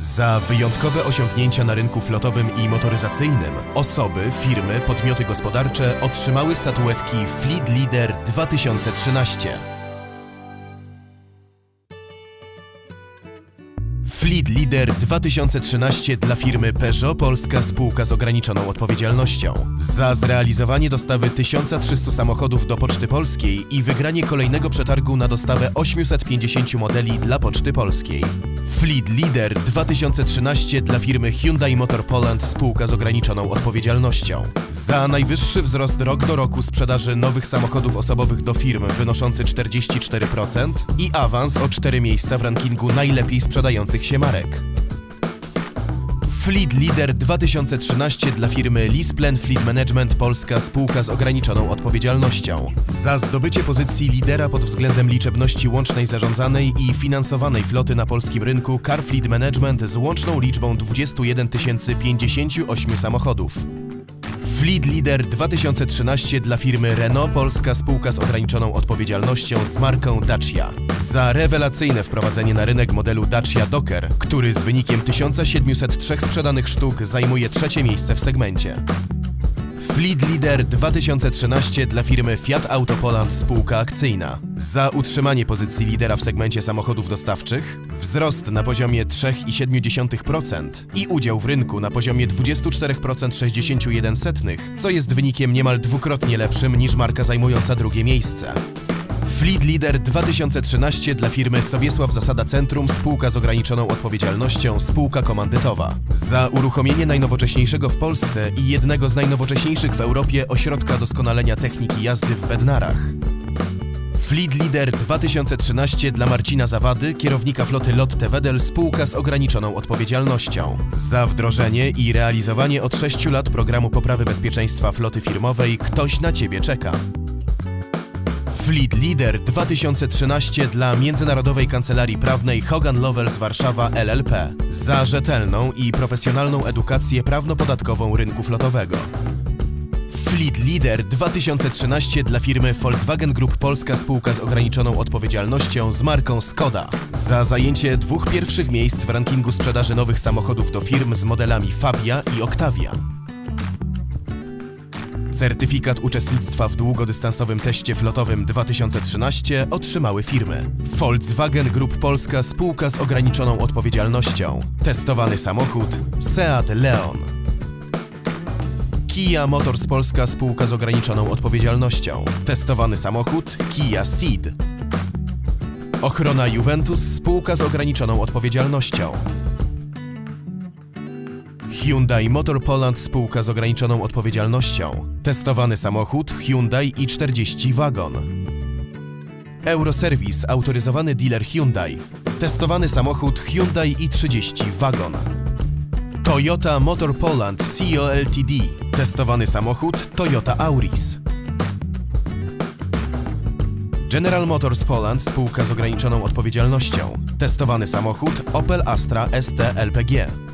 Za wyjątkowe osiągnięcia na rynku flotowym i motoryzacyjnym osoby, firmy, podmioty gospodarcze otrzymały statuetki Fleet Leader 2013. Fleet Leader 2013 dla firmy Peugeot Polska Spółka z ograniczoną odpowiedzialnością. Za zrealizowanie dostawy 1300 samochodów do Poczty Polskiej i wygranie kolejnego przetargu na dostawę 850 modeli dla Poczty Polskiej. Fleet Leader 2013 dla firmy Hyundai Motor Poland Spółka z ograniczoną odpowiedzialnością. Za najwyższy wzrost rok do roku sprzedaży nowych samochodów osobowych do firm wynoszący 44% i awans o 4 miejsca w rankingu najlepiej sprzedających się marek. Fleet Leader 2013 dla firmy Lisplen Fleet Management Polska Spółka z ograniczoną odpowiedzialnością. Za zdobycie pozycji lidera pod względem liczebności łącznej zarządzanej i finansowanej floty na polskim rynku Car Fleet Management z łączną liczbą 21 058 samochodów. Fleet Leader 2013 dla firmy Renault Polska Spółka z ograniczoną odpowiedzialnością z marką Dacia. Za rewelacyjne wprowadzenie na rynek modelu Dacia Docker, który z wynikiem 1703 sprzedanych sztuk zajmuje trzecie miejsce w segmencie. Fleet Leader 2013 dla firmy Fiat Auto Poland Spółka Akcyjna. Za utrzymanie pozycji lidera w segmencie samochodów dostawczych, wzrost na poziomie 3,7% i udział w rynku na poziomie 24,61%, co jest wynikiem niemal dwukrotnie lepszym niż marka zajmująca drugie miejsce. Fleet Leader 2013 dla firmy Sobiesław Zasada Centrum, spółka z ograniczoną odpowiedzialnością, spółka komandytowa. Za uruchomienie najnowocześniejszego w Polsce i jednego z najnowocześniejszych w Europie ośrodka doskonalenia techniki jazdy w Bednarach. Fleet Leader 2013 dla Marcina Zawady, kierownika floty Lotte Wedel, spółka z ograniczoną odpowiedzialnością. Za wdrożenie i realizowanie od 6 lat programu poprawy bezpieczeństwa floty firmowej Ktoś na Ciebie czeka. Fleet Leader 2013 dla Międzynarodowej Kancelarii Prawnej Hogan Lovells Warszawa LLP za rzetelną i profesjonalną edukację prawno-podatkową rynku flotowego. Fleet Leader 2013 dla firmy Volkswagen Group Polska Spółka z ograniczoną odpowiedzialnością z marką Skoda za zajęcie dwóch pierwszych miejsc w rankingu sprzedaży nowych samochodów do firm z modelami Fabia i Octavia. Certyfikat uczestnictwa w długodystansowym teście flotowym 2013 otrzymały firmy Volkswagen Group Polska Spółka z ograniczoną odpowiedzialnością, testowany samochód Seat Leon. Kia Motors Polska Spółka z ograniczoną odpowiedzialnością, testowany samochód Kia Ceed. Ochrona Juventus Spółka z ograniczoną odpowiedzialnością. Hyundai Motor Poland spółka z ograniczoną odpowiedzialnością. Testowany samochód Hyundai i40 Wagon. Euroservice autoryzowany dealer Hyundai. Testowany samochód Hyundai i30 Wagon. Toyota Motor Poland CEO Ltd. Testowany samochód Toyota Auris. General Motors Poland spółka z ograniczoną odpowiedzialnością. Testowany samochód Opel Astra ST LPG.